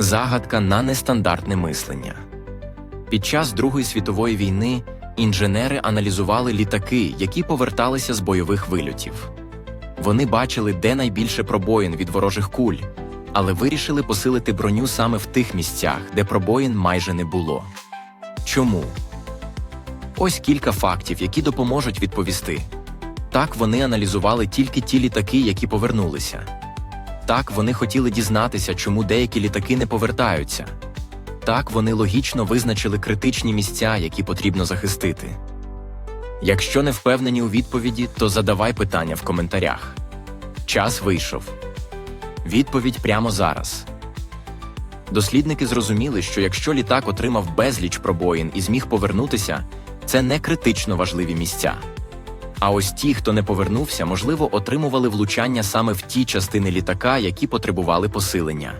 Загадка на нестандартне мислення. Під час Другої світової війни інженери аналізували літаки, які поверталися з бойових вильотів. Вони бачили, де найбільше пробоїн від ворожих куль, але вирішили посилити броню саме в тих місцях, де пробоїн майже не було. Чому? Ось кілька фактів, які допоможуть відповісти. Так вони аналізували тільки ті літаки, які повернулися. Так вони хотіли дізнатися, чому деякі літаки не повертаються. Так вони логічно визначили критичні місця, які потрібно захистити. Якщо не впевнені у відповіді, то задавай питання в коментарях. Час вийшов. Відповідь прямо зараз. Дослідники зрозуміли, що якщо літак отримав безліч пробоїн і зміг повернутися, це не критично важливі місця. А ось ті, хто не повернувся, можливо, отримували влучання саме в ті частини літака, які потребували посилення.